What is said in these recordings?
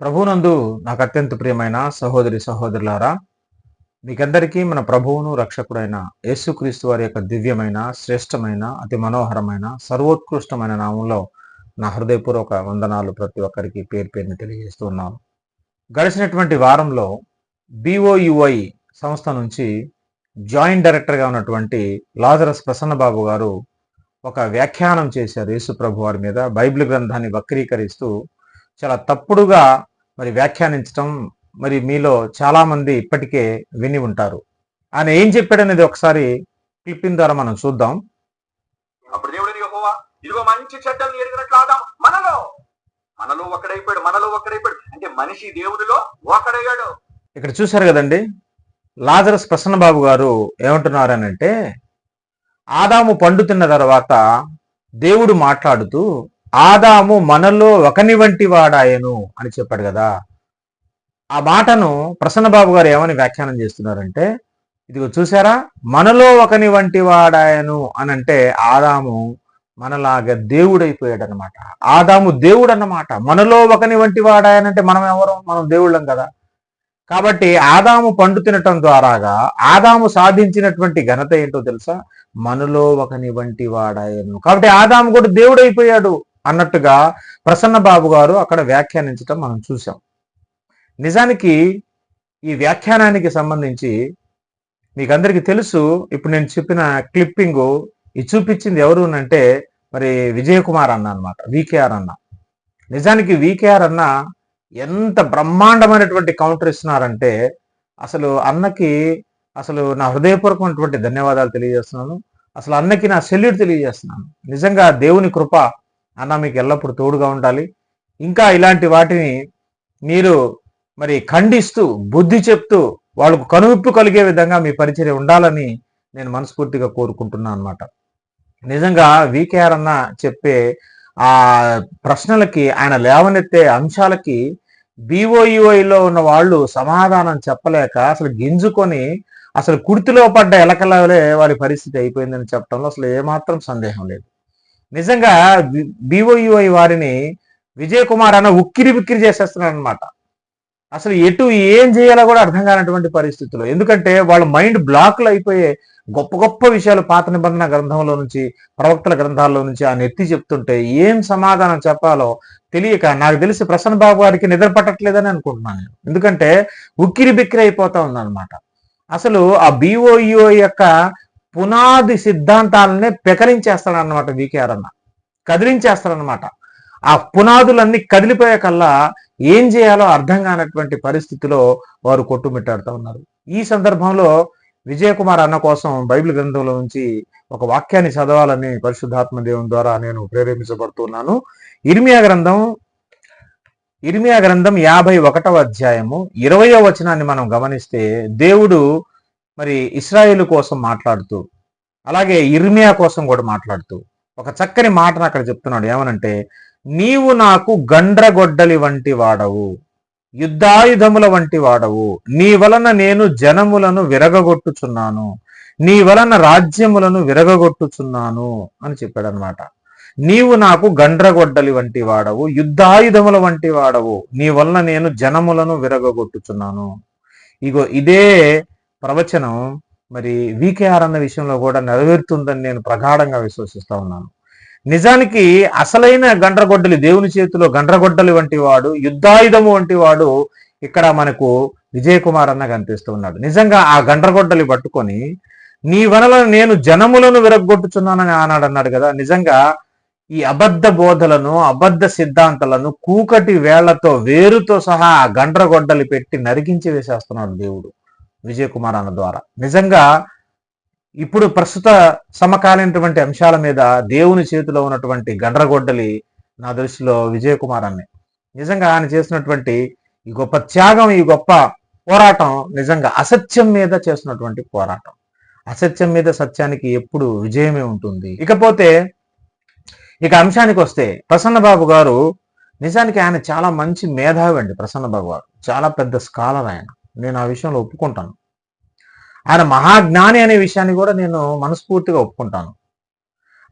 ప్రభువునందు నాకు అత్యంత ప్రియమైన సహోదరి సహోదరులారా మీకందరికీ మన ప్రభువును రక్షకుడైన యేసుక్రీస్తు వారి యొక్క దివ్యమైన శ్రేష్టమైన అతి మనోహరమైన సర్వోత్కృష్టమైన నామంలో నా హృదయపూర్వక వందనాలు ప్రతి ఒక్కరికి పేరు పేరుని తెలియజేస్తున్నాను గడిచినటువంటి వారంలో బిఓయుఐ సంస్థ నుంచి జాయింట్ డైరెక్టర్గా ఉన్నటువంటి లాజరస్ ప్రసన్నబాబు గారు ఒక వ్యాఖ్యానం చేశారు. యేసు ప్రభు వారి మీద బైబిల్ గ్రంథాన్ని వక్రీకరిస్తూ చాలా తప్పుడుగా మరి వ్యాఖ్యానించటం మరి మీలో చాలా మంది ఇప్పటికే విని ఉంటారు. ఆయన ఏం చెప్పాడనేది ఒకసారి క్లిప్పింగ్ ద్వారా మనం చూద్దాం. అప్పుడు యెహోవా ఇదిగో మంచి చెడ్డల్ని ఎరిగినట్లు ఆదాం మనలో. మనలో ఒకడైపోయాడు మనలో ఒకడైపోయాడు అంటే మనిషి దేవుడిలో ఒకడయ్యాడు ఇక్కడ చూశారు కదండి లాజరస్ ప్రసన్నబాబు గారు ఏమంటున్నారనంటే ఆదాము పండు తిన్న తర్వాత దేవుడు మాట్లాడుతూ ఆదాము మనలో ఒకని వంటి వాడాయను అని చెప్పాడు కదా. ఆ మాటను ప్రసన్నబాబు గారు ఏమని వ్యాఖ్యానం చేస్తున్నారంటే ఇదిగో చూసారా మనలో ఒకని వంటి వాడాయను అని అంటే ఆదాము మనలాగా దేవుడైపోయాడు అనమాట ఆదాము దేవుడు అన్నమాట మనలో ఒకని వంటి వాడాయనంటే మనం ఎవరు? మనం దేవుళ్ళం కదా. కాబట్టి ఆదాము పండు తినటం ద్వారాగా ఆదాము సాధించినటువంటి ఘనత ఏంటో తెలుసా? మనలో ఒకని వంటి వాడాయను. కాబట్టి ఆదాము కూడా దేవుడైపోయాడు. అన్నట్టుగా ప్రసన్న బాబు గారు అక్కడ వ్యాఖ్యానించటం మనం చూసాం నిజానికి ఈ వ్యాఖ్యానానికి సంబంధించి మీకు అందరికీ తెలుసు ఇప్పుడు నేను చెప్పిన క్లిప్పింగ్ ఇది చూపించింది ఎవరు అంటే మరి విజయ్ కుమార్ అన్న అనమాట వికేఆర్ అన్న. నిజానికి వికేఆర్ అన్న ఎంత బ్రహ్మాండమైనటువంటి కౌంటర్ ఇస్తున్నారంటే అసలు అన్నకి అసలు నా హృదయపూర్వకమైనటువంటి ధన్యవాదాలు తెలియజేస్తున్నాను. అసలు అన్నకి నా సెల్యూట్ తెలియజేస్తున్నాను. నిజంగా దేవుని కృప అన్న మీకు ఎల్లప్పుడూ తోడుగా ఉండాలి. ఇంకా ఇలాంటి వాటిని మీరు మరి ఖండిస్తూ బుద్ధి చెప్తూ వాళ్ళకు కనువిప్పు కలిగే విధంగా మీ పరిచయం ఉండాలని నేను మనస్ఫూర్తిగా కోరుకుంటున్నాను అనమాట నిజంగా వికేఆర్ అన్న చెప్పే ఆ ప్రశ్నలకి ఆయన లేవనెత్తే అంశాలకి బీఓఈఓలో ఉన్న వాళ్ళు సమాధానం చెప్పలేక అసలు గింజుకొని అసలు కుర్తిలో పడ్డ ఎలకలవలే వారి పరిస్థితి అయిపోయిందని చెప్పడంలో అసలు ఏమాత్రం సందేహం లేదు. నిజంగా బీఓఈఐ వారిని విజయ్ కుమార్ అన్న ఉక్కిరి బిక్కిరి చేసేస్తున్నాడు అనమాట అసలు ఎటు ఏం చేయాలో కూడా అర్థం కానటువంటి పరిస్థితులు ఎందుకంటే వాళ్ళ మైండ్ బ్లాక్లు అయిపోయే గొప్ప గొప్ప విషయాలు పాత నిబంధన గ్రంథంలో నుంచి ప్రవక్తల గ్రంథాల్లో నుంచి ఆ నెత్తి చెప్తుంటే ఏం సమాధానం చెప్పాలో తెలియక నాకు తెలిసి ప్రసన్న బాబు గారికి నిద్ర పట్టట్లేదని అనుకుంటున్నాను. నేను. ఎందుకంటే ఉక్కిరి బిక్కిరి అయిపోతా ఉందన్నమాట. అసలు ఆ బిఓఈఓ యొక్క పునాది సిద్ధాంతాలనే పెకరించేస్తాడన్నమాట వికేఆర్ అన్న కదిలించేస్తాడనమాట ఆ పునాదులన్నీ కదిలిపోయే కల్లా ఏం చేయాలో అర్థం కానటువంటి పరిస్థితిలో వారు కొట్టుమిట్టాడుతూ ఉన్నారు. ఈ సందర్భంలో విజయకుమార్ అన్న కోసం బైబిల్ గ్రంథంలో నుంచి ఒక వాక్యాన్ని చదవాలని పరిశుద్ధాత్మ దేవుని ద్వారా నేను ప్రేరేపించబడుతున్నాను ఇర్మియా గ్రంథం ఇర్మియా గ్రంథం యాభై ఒకటవ అధ్యాయము ఇరవయో వచనాన్ని మనం గమనిస్తే దేవుడు మరి ఇస్రాయేలు కోసం మాట్లాడుతూ అలాగే ఇర్మియా కోసం కూడా మాట్లాడుతూ ఒక చక్కని మాటను అక్కడ చెప్తున్నాడు. ఏమనంటే నీవు నాకు గండ్రగొడ్డలి వంటి వాడవు యుద్ధాయుధముల వంటి వాడవు నీ వలన నేను జనములను విరగగొట్టుచున్నాను నీ వలన రాజ్యములను విరగగొట్టుచున్నాను అని చెప్పాడు అనమాట నీవు నాకు గండ్రగొడ్డలి వంటి వాడవు యుద్ధాయుధముల వంటి వాడవు నీ వలన నేను జనములను విరగగొట్టుచున్నాను. ఇగో ఇదే ప్రవచనం మరి వికేఆర్ అన్న విషయంలో కూడా నెరవేరుతుందని నేను ప్రగాఢంగా విశ్వసిస్తా ఉన్నాను. నిజానికి అసలైన గండ్రగొడ్డలి దేవుని చేతిలో గండ్రగొడ్డలి వంటి వాడు యుద్ధాయుధము వంటి వాడు ఇక్కడ మనకు విజయకుమార్ అన్న కనిపిస్తూ ఉన్నాడు. నిజంగా ఆ గండ్రగొడ్డలి పట్టుకొని నీ వనల నేను జనములను విరగ్గొట్టుచున్నానని ఆనాడు అన్నాడు కదా నిజంగా ఈ అబద్ధ బోధలను అబద్ధ సిద్ధాంతాలను కూకటి వేళ్ళతో వేరుతో సహా ఆ గండ్రగొడ్డలి పెట్టి నరికించి వేసేస్తున్నాడు దేవుడు. విజయ్ కుమార్ అన్న ద్వారా. నిజంగా ఇప్పుడు ప్రస్తుత సమకాలీనటువంటి అంశాల మీద దేవుని చేతిలో ఉన్నటువంటి గండ్రగొడ్డలి నా దృష్టిలో విజయ్ కుమార్ అన్నే నిజంగా ఆయన చేసినటువంటి ఈ గొప్ప త్యాగం ఈ గొప్ప పోరాటం నిజంగా అసత్యం మీద చేస్తున్నటువంటి పోరాటం. అసత్యం మీద సత్యానికి ఎప్పుడు విజయమే ఉంటుంది. ఇకపోతే ఇక అంశానికి వస్తే ప్రసన్నబాబు గారు నిజానికి ఆయన చాలా మంచి మేధావి అండి ప్రసన్నబాబు గారు. చాలా పెద్ద స్కాలర్ ఆయన. నేను ఆ విషయంలో ఒప్పుకుంటాను. ఆయన మహాజ్ఞాని అనే విషయాన్ని కూడా నేను మనస్ఫూర్తిగా ఒప్పుకుంటాను.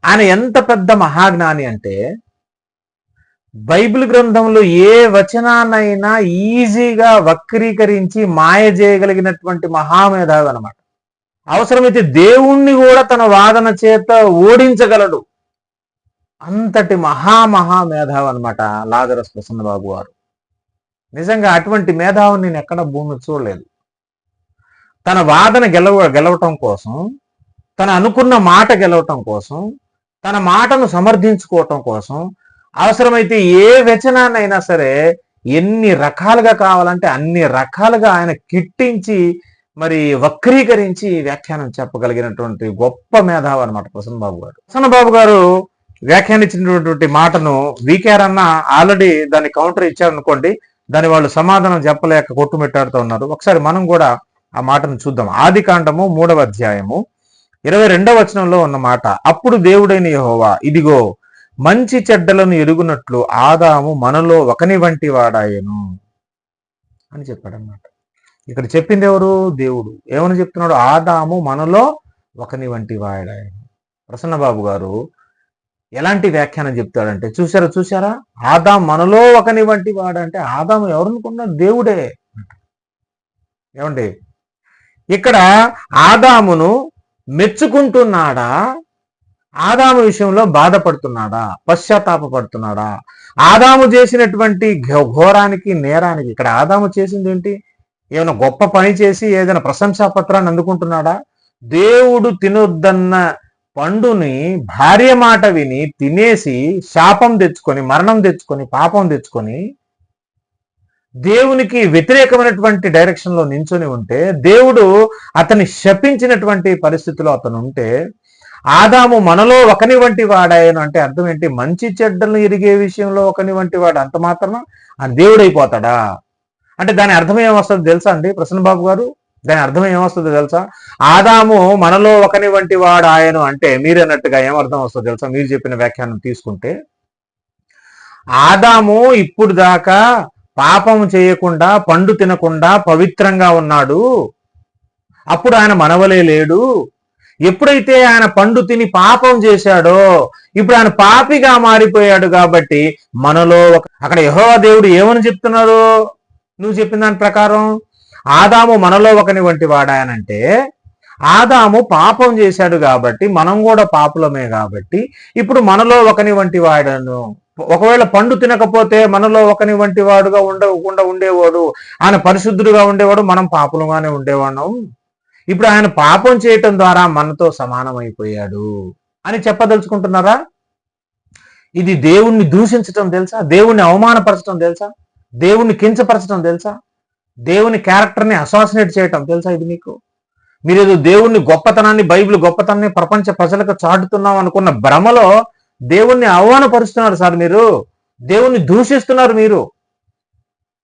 ఆయన ఎంత పెద్ద మహాజ్ఞాని అంటే బైబిల్ గ్రంథంలో ఏ వచనాన్నైనా ఈజీగా వక్రీకరించి మాయ చేయగలిగినటువంటి మహామేధావి అనమాట అవసరమైతే దేవుణ్ణి కూడా తన వాదన చేత ఓడించగలడు. అంతటి మహా అనమాట లాజరస్ ప్రసన్నబాబు గారు. నిజంగా అటువంటి మేధావుని నేను ఎక్కడ భూమి చూడలేదు. తన వాదన గెలవ గెలవటం కోసం తన అనుకున్న మాట గెలవటం కోసం తన మాటను సమర్థించుకోవటం కోసం అవసరమైతే ఏ వచనాన్నైనా సరే ఎన్ని రకాలుగా కావాలంటే అన్ని రకాలుగా ఆయన కిట్టించి మరి వక్రీకరించి వ్యాఖ్యానం చెప్పగలిగినటువంటి గొప్ప మేధావి అనమాట ప్రసన్న బాబు గారు. ప్రసన్న బాబు గారు వ్యాఖ్యానించినటువంటి మాటను వీకేఆర్ అన్న ఆల్రెడీ దాన్ని కౌంటర్ ఇచ్చారనుకోండి దాని వాళ్ళు సమాధానం చెప్పలేక కొట్టుమిట్టాడుతూ ఉన్నారు. ఒకసారి మనం కూడా ఆ మాటను చూద్దాం. ఆది కాండము మూడవ అధ్యాయము ఇరవై రెండవ వచనంలో ఉన్న మాట అప్పుడు దేవుడైన యహోవా ఇదిగో మంచి చెడ్డలను ఎరుగునట్లు ఆదాము మనలో ఒకని వంటి వాడాయను. అని చెప్పాడన్నమాట. ఇక్కడ చెప్పింది ఎవరు? దేవుడు. ఏమని చెప్తున్నాడు? ఆదాము మనలో ఒకని వంటి వాడాయను. ప్రసన్నబాబు గారు ఎలాంటి వ్యాఖ్యానం చెప్తాడంటే చూసారా చూసారా ఆదాం మనలో ఒకని వంటి వాడంటే ఆదాము ఎవరనుకున్నా దేవుడే ఏమండి? ఇక్కడ ఆదామును మెచ్చుకుంటున్నాడా? ఆదాము విషయంలో బాధపడుతున్నాడా? పశ్చాత్తాపడుతున్నాడా ఆదాము చేసినటువంటి ఘో- ఘోరానికి నేరానికి ఇక్కడ ఆదాము చేసింది ఏంటి? ఏమైనా గొప్ప పని చేసి ఏదైనా ప్రశంసా పత్రాన్ని అందుకుంటున్నాడా? దేవుడు తినొద్దన్న పండుని భార్య మాట విని తినేసి శాపం తెచ్చుకొని మరణం తెచ్చుకొని పాపం తెచ్చుకొని దేవునికి వ్యతిరేకమైనటువంటి డైరెక్షన్లో నించొని ఉంటే దేవుడు అతన్ని శపించినటువంటి పరిస్థితిలో అతను ఉంటే ఆదాము మనలో ఒకని వంటి వాడాయను అంటే అర్థం ఏంటి? మంచి చెడ్డలను ఎరిగే విషయంలో ఒకని వంటి వాడు అంత మాత్రమే? ఆ దేవుడైపోతాడా? అంటే దాని అర్థం ఏమొస్తుంది తెలుసా అండి ప్రసన్న బాబు గారు? దాని అర్థం ఏమొస్తుంది తెలుసా? ఆదాము మనలో ఒకని వంటి వాడు ఆయను అంటే మీరు అన్నట్టుగా ఏమర్థం వస్తుంది తెలుసా? మీరు చెప్పిన వ్యాఖ్యానం తీసుకుంటే ఆదాము ఇప్పుడు దాకా పాపం చేయకుండా పండు తినకుండా పవిత్రంగా ఉన్నాడు. అప్పుడు ఆయన మనవలే లేడు. ఎప్పుడైతే ఆయన పండు తిని పాపం చేశాడో ఇప్పుడు ఆయన పాపిగా మారిపోయాడు కాబట్టి మనలో ఒక- అక్కడ యహోవా దేవుడు ఏమని చెప్తున్నారు నువ్వు చెప్పిన దాని ప్రకారం ఆదాము మనలో ఒకని వంటి వాడాయనంటే ఆదాము పాపం చేశాడు కాబట్టి మనం కూడా పాపులమే కాబట్టి ఇప్పుడు మనలో ఒకని వంటి వాడను. ఒకవేళ పండు తినకపోతే మనలో ఒకని వంటి వాడుగా ఉండకుండా ఉండేవాడు. ఆయన పరిశుద్ధుడుగా ఉండేవాడు మనం పాపులుగానే ఉండేవాళ్ళం. ఇప్పుడు ఆయన పాపం చేయటం ద్వారా మనతో సమానమైపోయాడు అని చెప్పదలుచుకుంటున్నారా? ఇది దేవుణ్ణి దూషించటం తెలుసా? దేవుణ్ణి అవమానపరచడం తెలుసా? దేవుణ్ణి కించపరచడం తెలుసా? దేవుని క్యారెక్టర్ని అసాసినేట్ చేయటం తెలుసా ఇది మీకు? మీరు ఏదో దేవుణ్ణి గొప్పతనాన్ని బైబిల్ గొప్పతనాన్ని ప్రపంచ ప్రజలకు చాటుతున్నాం అనుకున్న భ్రమలో దేవుణ్ణి అవమానపరుస్తున్నారు సార్ మీరు. దేవుణ్ణి దూషిస్తున్నారు మీరు.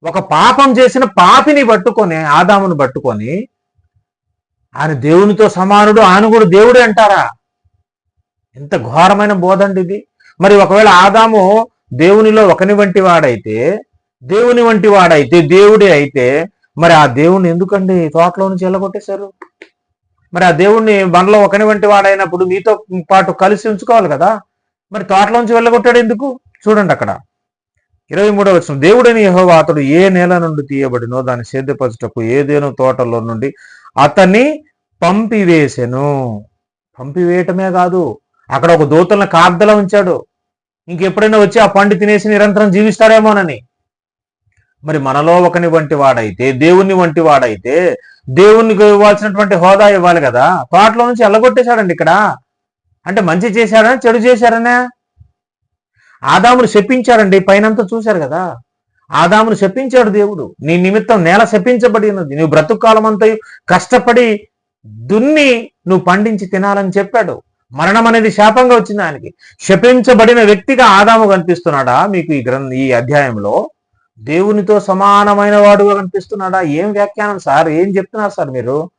ఒక పాపం చేసిన పాపిని పట్టుకొని ఆదామును పట్టుకొని ఆయన దేవునితో సమానుడు ఆయన కూడా దేవుడే అంటారా? ఎంత ఘోరమైన బోధ అండి ఇది. మరి ఒకవేళ ఆదాము దేవునిలో ఒకని వంటి వాడైతే దేవుని వంటి వాడైతే దేవుడే అయితే మరి ఆ దేవుణ్ణి ఎందుకండి తోటలో నుంచి వెళ్ళగొట్టేశారు మరి ఆ దేవుణ్ణి మనలో ఒకని వంటి వాడైనప్పుడు మీతో పాటు కలిసి ఉంచుకోవాలి కదా? మరి తోటలోంచి వెళ్ళగొట్టాడు ఎందుకు? చూడండి అక్కడ. ఇరవై మూడవ వచ్చిన దేవుడని యహోవా అతడు ఏ నేల నుండి తీయబడినో దాన్ని సేద్యపరచుటకు ఏదేనో తోటలో నుండి అతన్ని పంపివేశను పంపివేయటమే కాదు అక్కడ ఒక దూతలను కాద్దలా ఉంచాడు. ఇంకెప్పుడైనా వచ్చి ఆ పండు తినేసి నిరంతరం జీవిస్తాడేమోనని మరి మనలో ఒకని వంటి వాడైతే దేవుని వంటి వాడైతే దేవునికి ఇవ్వాల్సినటువంటి హోదా ఇవ్వాలి కదా? తోటలో నుంచి ఎల్లగొట్టేశాడండి ఇక్కడ. అంటే మంచి చేశాడని చెడు చేశారనే? ఆదామును శపించాడండి పైనంతా చూశారు కదా. ఆదామును శపించాడు దేవుడు. నీ నిమిత్తం నేల శపించబడినది. నువ్వు బ్రతుకాలం అంతా కష్టపడి దున్ని నువ్వు పండించి తినాలని చెప్పాడు. మరణం అనేది శాపంగా వచ్చింది ఆయనకి. శపించబడిన వ్యక్తిగా ఆదాము కనిపిస్తున్నాడా? మీకు ఈ గ్రంథ ఈ అధ్యాయంలో దేవునితో సమానమైన వాడుగా కనిపిస్తున్నాడా ఏం వ్యాఖ్యానం? సార్ ఏం చెప్తున్నారు సార్ మీరు?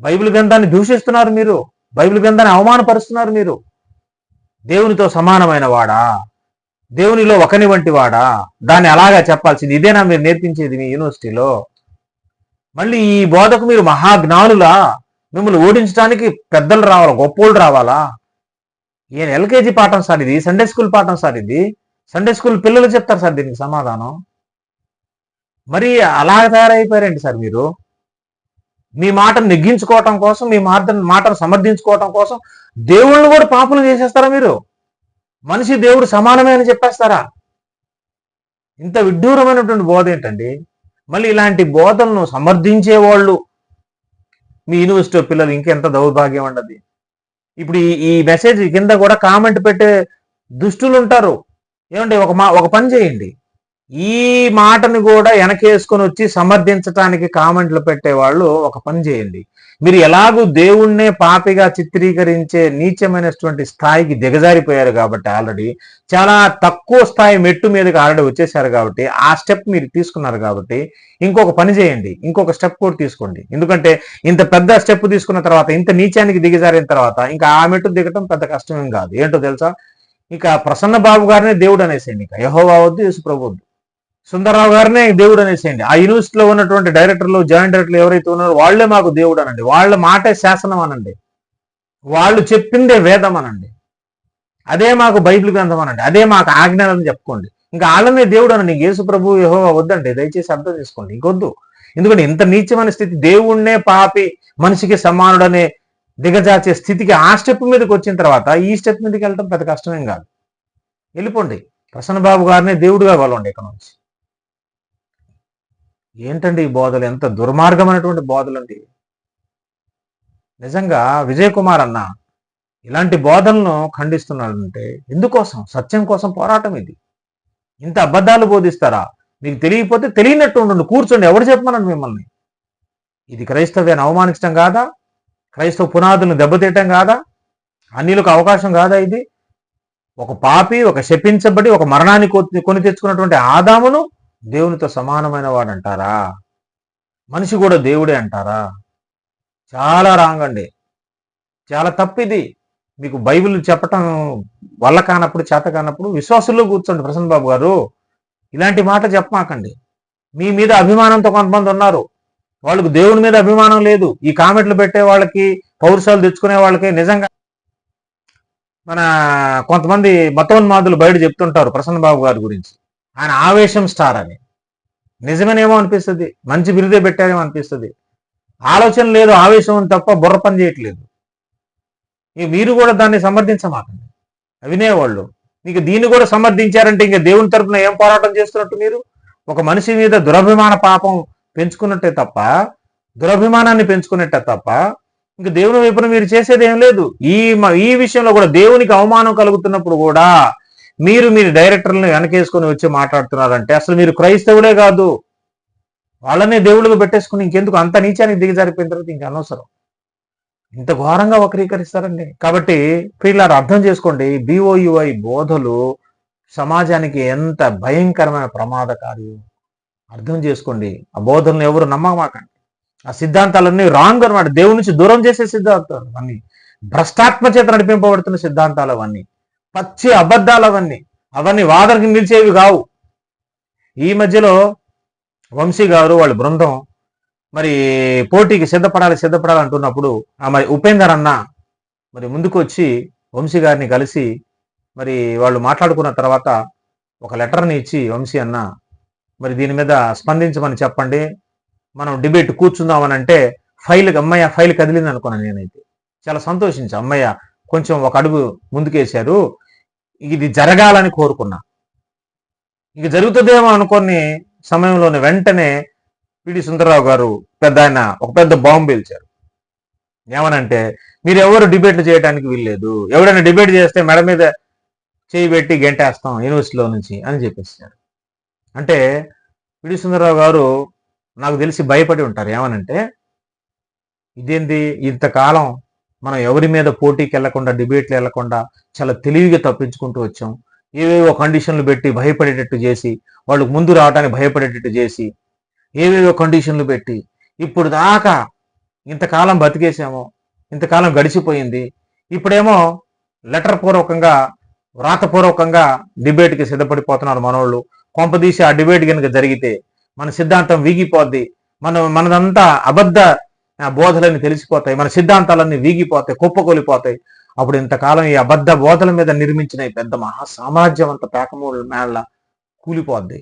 బైబిల్ గ్రంథాన్ని దూషిస్తున్నారు మీరు. బైబిల్ గ్రంథాన్ని అవమానపరుస్తున్నారు మీరు. దేవునితో సమానమైన వాడా? దేవునిలో ఒకని వంటి వాడా? దాన్ని అలాగా చెప్పాల్సింది. ఇదేనా మీరు నేర్పించేది మీ యూనివర్సిటీలో? మళ్ళీ ఈ బోధకు మీరు మహాజ్ఞానులా? మిమ్మల్ని ఓడించడానికి పెద్దలు రావాలా? గొప్పోళ్ళు రావాలా? ఈయన ఎల్కేజీ పాఠం సార్ ఇది సండే స్కూల్ పాఠం సార్ ఇది. సండే స్కూల్ పిల్లలు చెప్తారు సార్ దీనికి సమాధానం. మరి అలా తయారైపోయారండి సార్ మీరు? మీ మాటను నెగ్గించుకోవటం కోసం మీ మాట మాటను సమర్థించుకోవటం కోసం దేవుళ్ళని కూడా పాపులు చేసేస్తారా మీరు? మనిషి దేవుడు సమానమే అని చెప్పేస్తారా? ఇంత విడ్డూరమైనటువంటి బోధ ఏంటండి? మళ్ళీ ఇలాంటి బోధలను సమర్థించే వాళ్ళు మీ యూనివర్సిటీ పిల్లలు ఇంకెంత దౌర్భాగ్యం ఉండదు ఇప్పుడు ఈ ఈ మెసేజ్ కింద కూడా కామెంట్ పెట్టే దుష్టులు ఉంటారు. ఏమండి ఒక మా ఒక పని చేయండి. ఈ మాటను కూడా వెనకేసుకొని వచ్చి సమర్థించటానికి కామెంట్లు పెట్టేవాళ్ళు ఒక పని చేయండి. మీరు ఎలాగూ దేవుణ్ణే పాపిగా చిత్రీకరించే నీచమైనటువంటి స్థాయికి దిగజారిపోయారు కాబట్టి ఆల్రెడీ చాలా తక్కువ స్థాయి మెట్టు మీదకి ఆల్రెడీ వచ్చేసారు కాబట్టి ఆ స్టెప్ మీరు తీసుకున్నారు కాబట్టి ఇంకొక పని చేయండి. ఇంకొక స్టెప్ కూడా తీసుకోండి. ఎందుకంటే ఇంత పెద్ద స్టెప్ తీసుకున్న తర్వాత ఇంత నీచానికి దిగజారిన తర్వాత ఇంకా ఆ మెట్టు దిగటం పెద్ద కష్టమేం కాదు. ఏంటో తెలుసా? ఇక ప్రసన్న బాబు గారినే దేవుడు అనేసేయండి. ఇక యహోవా వద్దు యేసు ప్రభు వద్దు. సుందరరావు గారినే దేవుడు అనేసేయండి. ఆ యూనివర్సిటీలో ఉన్నటువంటి డైరెక్టర్లు జాయింట్ డైరెక్టర్లు ఎవరైతే ఉన్నారో వాళ్ళే మాకు దేవుడు అనండి. వాళ్ళ మాటే శాసనం అనండి. వాళ్ళు చెప్పిందే వేదం అనండి. అదే మాకు బైబిల్ గ్రంథం అనండి. అదే మాకు ఆజ్ఞలని చెప్పుకోండి. ఇంకా వాళ్ళనే దేవుడు అనండి. యేసు ప్రభు యహో వద్దండి. దయచేసి అర్థం చేసుకోండి. ఇంకొద్దు. ఎందుకంటే ఇంత నీచమైన స్థితి దేవుణ్ణే పాపి మనిషికి సమానుడనే దిగజార్చే స్థితికి ఆ స్టెప్ మీదకి వచ్చిన తర్వాత ఈ స్టెప్ మీదకి వెళ్ళడం పెద్ద కష్టమేం కాదు. వెళ్ళిపోండి. ప్రసన్న బాబు గారినే దేవుడిగా కొలవండి ఇక్కడ నుంచి. ఏంటండి ఈ బోధలు? ఎంత దుర్మార్గమైనటువంటి బోధలు అండి నిజంగా విజయ్ కుమార్ అన్న ఇలాంటి బోధలను ఖండిస్తున్నాడంటే ఎందుకోసం? సత్యం కోసం పోరాటం ఇది. ఇంత అబద్ధాలు బోధిస్తారా? మీకు తెలియకపోతే తెలియనట్టు ఉండండి. కూర్చోండి. ఎవరు చెప్పమనండి మిమ్మల్ని? ఇది క్రైస్తవ్యాన్ని అవమానించడం కాదా? క్రైస్తవ పునాదులను దెబ్బతీయటం కాదా? అన్నిలకు అవకాశం కాదా ఇది? ఒక పాపి ఒక శపించబడి ఒక మరణాన్ని కొని తెచ్చుకున్నటువంటి ఆదామును దేవునితో సమానమైన వాడు అంటారా మనిషి కూడా దేవుడే అంటారా? చాలా రాంగ్ అండి. చాలా తప్పిది. మీకు బైబిల్ చెప్పటం వల్ల కానప్పుడు చేత కానప్పుడు విశ్వాసుల్లో కూర్చోండి ప్రసన్న బాబు గారు. ఇలాంటి మాట చెప్పమాకండి. మీ మీద అభిమానంతో కొంతమంది ఉన్నారు. వాళ్ళకు దేవుని మీద అభిమానం లేదు. ఈ కామెంట్లు పెట్టే వాళ్ళకి పౌరుషాలు తెచ్చుకునే వాళ్ళకి నిజంగా మన కొంతమంది మతోన్మాదులు బయట చెప్తుంటారు ప్రసన్న బాబు గారి గురించి. ఆయన ఆవేశం స్టార్ అని. నిజమేనేమో అనిపిస్తుంది. మంచి బిరుదే పెట్టారేమో అనిపిస్తుంది. ఆలోచన లేదు ఆవేశం అని తప్ప బుర్ర పని చేయట్లేదు. మీరు కూడా దాన్ని సమర్థించమాకండి. వినేవాళ్ళు మీకు దీన్ని కూడా సమర్థించారంటే ఇంకా దేవుని తరపున ఏం పోరాటం చేస్తున్నట్టు మీరు? ఒక మనిషి మీద దురభిమాన పాపం పెంచుకున్నట్టే తప్ప దురభిమానాన్ని పెంచుకున్నట్టే తప్ప ఇంకా దేవుని వైపున మీరు చేసేది ఏం లేదు. ఈ ఈ విషయంలో కూడా దేవునికి అవమానం కలుగుతున్నప్పుడు కూడా మీరు మీరు డైరెక్టర్లను వెనకేసుకొని వచ్చి మాట్లాడుతున్నారంటే అసలు మీరు క్రైస్తవులే కాదు. వాళ్ళనే దేవుళ్ళకు పెట్టేసుకుని ఇంకెందుకు? అంత నీచానికి దిగజారిపోయిన తర్వాత ఇంక అనవసరం. ఇంత ఘోరంగా వక్రీకరిస్తారండి. కాబట్టి ప్రియులారు అర్థం చేసుకోండి. బిఓయుఐ బోధలు సమాజానికి ఎంత భయంకరమైన ప్రమాదకారి అర్థం చేసుకోండి. ఆ బోధనలు ఎవరు నమ్మమాకండి. ఆ సిద్ధాంతాలన్నీ రాంగ్ అనమాట దేవుడి నుంచి దూరం చేసే సిద్ధాంతాలు అవన్నీ భ్రష్టాత్మ చేత నడిపింపబడుతున్న సిద్ధాంతాలు అవన్నీ. పచ్చి అబద్ధాలు అవన్నీ. అవన్నీ వాదనకి నిలిచేవి కావు. ఈ మధ్యలో వంశీ గారు వాళ్ళ బృందం మరి పోటీకి సిద్ధపడాలి సిద్ధపడాలి అంటున్నప్పుడు ఆ మరి ఉపేందర్ అన్న మరి ముందుకు వచ్చి వంశీ గారిని కలిసి మరి వాళ్ళు మాట్లాడుకున్న తర్వాత ఒక లెటర్ని ఇచ్చి వంశీ అన్న మరి దీని మీద స్పందించమని చెప్పండి మనం డిబేట్ కూర్చుందామని అంటే ఫైల్ అమ్మయ్య ఫైల్ కదిలింది అనుకున్నాను నేనైతే. చాలా సంతోషించా అమ్మయ్య కొంచెం ఒక అడుగు ముందుకేశారు. ఇది జరగాలని కోరుకున్నా. ఇక జరుగుతుందేమో అనుకుని సమయంలోనే వెంటనే పిడి సుందరరావు గారు పెద్ద ఆయన ఒక పెద్ద బాంబు పేల్చారు. ఏమనంటే మీరు ఎవరు డిబేట్లు చేయడానికి వీల్లేదు. ఎవరైనా డిబేట్ చేస్తే మెడ మీద చేయి పెట్టి గెంటేస్తాం యూనివర్సిటీలో నుంచి అని చెప్పేసారు అంటే పిడి సుందరరావు గారు నాకు తెలిసి భయపడి ఉంటారు. ఏమనంటే ఇదేంది ఇంతకాలం మనం ఎవరి మీద పోటీకి వెళ్ళకుండా డిబేట్లు వెళ్ళకుండా చాలా తెలివిగా తప్పించుకుంటూ వచ్చాం. ఏవేవో కండిషన్లు పెట్టి భయపడేటట్టు చేసి వాళ్ళకు ముందు రావడానికి భయపడేటట్టు చేసి ఏవేవో కండిషన్లు పెట్టి ఇప్పుడు దాకా ఇంతకాలం బతికేసాము ఇంతకాలం గడిచిపోయింది ఇప్పుడేమో లెటర్ పూర్వకంగా వ్రాతపూర్వకంగా డిబేట్కి సిద్ధపడిపోతున్నారు మనోళ్ళు. కొంపదీసి ఆ డిబేట్ కనుక జరిగితే మన సిద్ధాంతం వీగిపోద్ది. మనం మనదంతా అబద్ధ బోధలన్నీ తెలిసిపోతాయి మన సిద్ధాంతాలన్నీ వీగిపోతాయి కుప్పకొలిపోతాయి. అప్పుడు ఇంతకాలం ఈ అబద్ధ బోధల మీద నిర్మించిన ఈ పెద్ద మహాసామ్రాజ్యం అంత పేకమూల మేళ్ళ కూలిపోద్ది.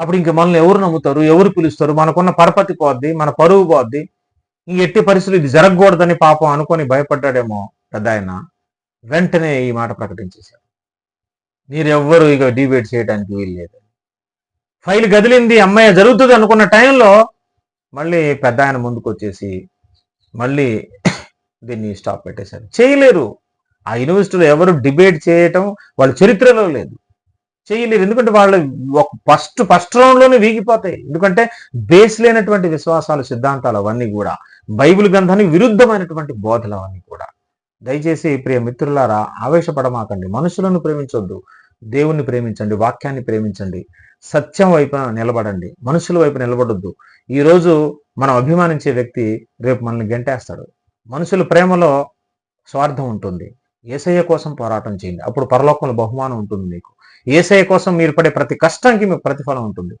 అప్పుడు ఇంక మనల్ని ఎవరు నమ్ముతారు? ఎవరు పిలుస్తారు? మనకున్న పరపతి పోద్ది మన పరువు పోద్ది. ఈ ఎట్టి పరిస్థితులు ఇది జరగకూడదని పాపం అనుకొని భయపడ్డాడేమో పెద్ద ఆయన. వెంటనే ఈ మాట ప్రకటించేశారు మీరెవ్వరు ఇక డిబేట్ చేయడానికి వీలు లేదు ఫైల్ కదిలింది అమ్మాయి జరుగుతుంది అనుకున్న టైంలో మళ్ళీ పెద్ద ఆయన ముందుకు వచ్చేసి మళ్ళీ దీన్ని స్టాప్ పెట్టేశారు. చేయలేరు. ఆ యూనివర్సిటీలో ఎవరు డిబేట్ చేయటం వాళ్ళ చరిత్రలో లేదు. చేయలేరు. ఎందుకంటే వాళ్ళు ఒక ఫస్ట్ ఫస్ట్ రౌండ్లోనే వీగిపోతాయి. ఎందుకంటే బేస్ లేనటువంటి విశ్వాసాలు సిద్ధాంతాలు అవన్నీ కూడా బైబిల్ గ్రంథానికి విరుద్ధమైనటువంటి బోధలు అవన్నీ కూడా. దయచేసి ప్రియ మిత్రులారా ఆవేశపడమాకండి. మనుషులను ప్రేమించొద్దు. దేవుణ్ణి ప్రేమించండి. వాక్యాన్ని ప్రేమించండి. సత్యం వైపు నిలబడండి. మనుషుల వైపు నిలబడొద్దు. ఈ రోజు మనం అభిమానించే వ్యక్తి రేపు మనల్ని గెంటేస్తాడు. మనుషుల ప్రేమలో స్వార్థం ఉంటుంది. ఏసయ్య కోసం పోరాటం చేయండి. అప్పుడు పరలోకంలో బహుమానం ఉంటుంది మీకు. ఏసయ్య కోసం మీరు పడే ప్రతి కష్టానికి మీకు ప్రతిఫలం ఉంటుంది.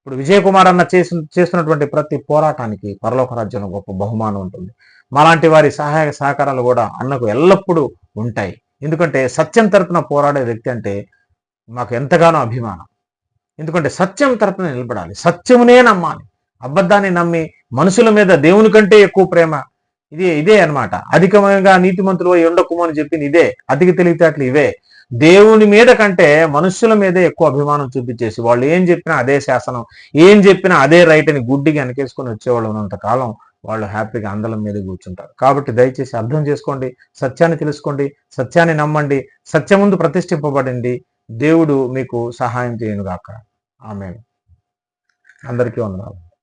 ఇప్పుడు విజయ్ కుమార్ అన్న చేసి చేస్తున్నటువంటి ప్రతి పోరాటానికి పరలోక రాజ్యంలో గొప్ప బహుమానం ఉంటుంది. మాలాంటి వారి సహాయ సహకారాలు కూడా అన్నకు ఎల్లప్పుడూ ఉంటాయి. ఎందుకంటే సత్యం తరపున పోరాడే వ్యక్తి అంటే మాకు ఎంతగానో అభిమానం. ఎందుకంటే సత్యం తరపున నిలబడాలి. సత్యమునే నమ్మాలి. అబద్ధాన్ని నమ్మి మనుషుల మీద దేవుని కంటే ఎక్కువ ప్రేమ ఇదే ఇదే అన్నమాట. అధికమంగా నీతిమంతులు మంత్రులు ఉండకుము అని చెప్పింది ఇదే. అధిక తెలివితేటలు ఇవే. దేవుని మీద కంటే మనుషుల మీదే ఎక్కువ అభిమానం చూపించేసి వాళ్ళు ఏం చెప్పినా అదే శాసనం ఏం చెప్పినా అదే రైట్ అని గుడ్డిగా వెనకేసుకొని వచ్చేవాళ్ళు ఉన్నంత కాలం వాళ్ళు హ్యాపీగా అందలం మీద కూర్చుంటారు. కాబట్టి దయచేసి అర్థం చేసుకోండి సత్యాన్ని తెలుసుకోండి సత్యాన్ని నమ్మండి సత్యం ముందు ప్రతిష్ఠింపబడింది దేవుడు మీకు సహాయం చేయనుగాక. ఆమె అందరికీ వందనాలు.